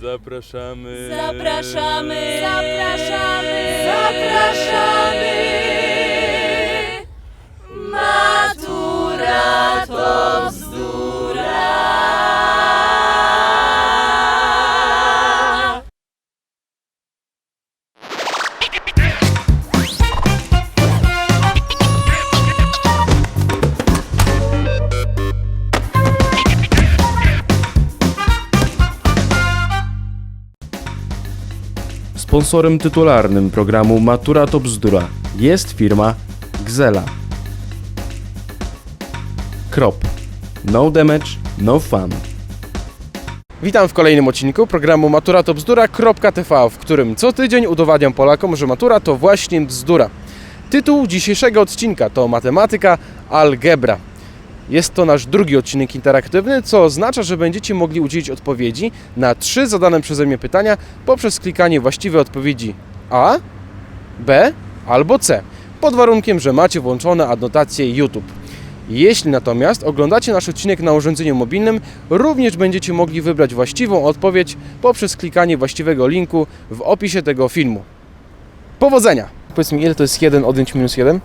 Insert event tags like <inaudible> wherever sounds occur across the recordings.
Zapraszamy. Zapraszamy, zapraszamy, zapraszamy. Sponsorem tytularnym programu Matura to bzdura jest firma Gzela. Krop. No damage, no fun. Witam w kolejnym odcinku programu Matura to bzdura.tv, w którym co tydzień udowadniam Polakom, że matura to właśnie bzdura. Tytuł dzisiejszego odcinka to Matematyka Algebra. Jest to nasz drugi odcinek interaktywny, co oznacza, że będziecie mogli udzielić odpowiedzi na trzy zadane przeze mnie pytania poprzez klikanie właściwej odpowiedzi A, B albo C, pod warunkiem, że macie włączone adnotację YouTube. Jeśli natomiast oglądacie nasz odcinek na urządzeniu mobilnym, również będziecie mogli wybrać właściwą odpowiedź poprzez klikanie właściwego linku w opisie tego filmu. Powodzenia! Powiedz mi, ile to jest 1 odjąć minus 1?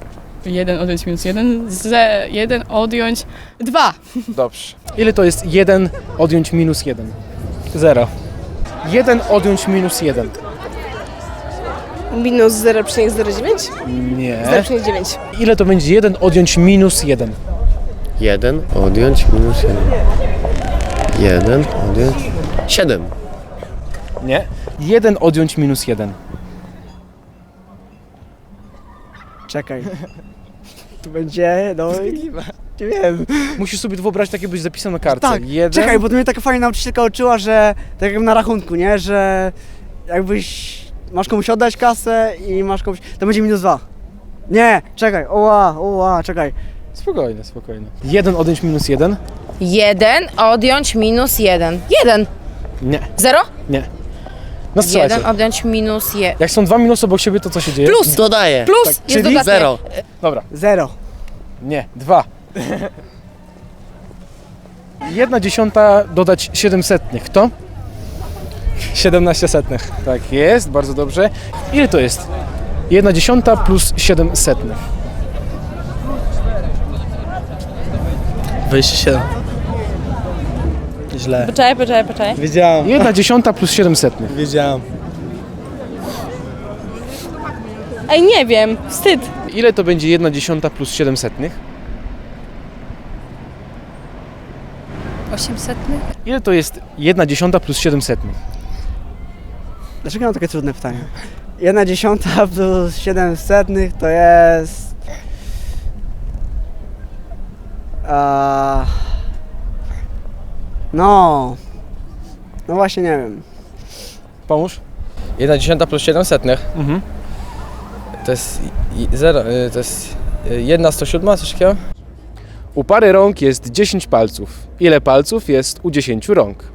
1 odjąć minus 1, z 1 odjąć 2. Dobrze. Ile to jest 1 odjąć minus 1? 0. 1 odjąć minus 1. Minus 0,09? Nie. 0,9. Ile to będzie 1 odjąć minus 1? 1 odjąć minus 1. 1 odjąć 7. Nie. 1 odjąć minus 1. Czekaj. Tu będzie, no nie wiem. Musisz sobie wyobrazić, takie być zapisane na kartce. Tak, Jeden... czekaj, bo to mnie taka fajna nauczycielka uczyła, że tak jak na rachunku, nie? Że jakbyś masz komuś oddać kasę i masz komuś. To będzie minus dwa. Nie, czekaj, oła, oła, czekaj. Spokojnie, spokojnie. 1 odjąć minus 1? 1 odjąć minus 1. 1. Nie, 0? nie. No strzelajcie. 1 odjąć minus 1. Jak są dwa minusy obok siebie, to co się dzieje? Plus! Dodaję. Plus! Tak, jest czyli dodatek. 0. Dobra, Zero. nie, dwa. <laughs> Jedna dziesiąta dodać 7 setnych. To? 17 setnych. Tak jest, bardzo dobrze. Ile to jest? Jedna dziesiąta plus 7 setnych. 27. Źle. Poczekaj, poczekaj, poczekaj. Wiedziałem. Jedna dziesiąta plus 7 setnych. Wiedziałem. Ej, nie wiem, wstyd. Ile to będzie jedna dziesiąta plus 7 setnych? 800? Ile to jest jedna dziesiąta plus 7 setnych? Dlaczego mam takie trudne pytanie? Jedna dziesiąta plus siedem setnych to jest... A... No... No właśnie nie wiem. Pomóż. 1 dziesiąta plus 7 setnych. Mhm. To jest 0, to jest 1 107, coś takiego? U pary rąk jest 10 palców. Ile palców jest u 10 rąk?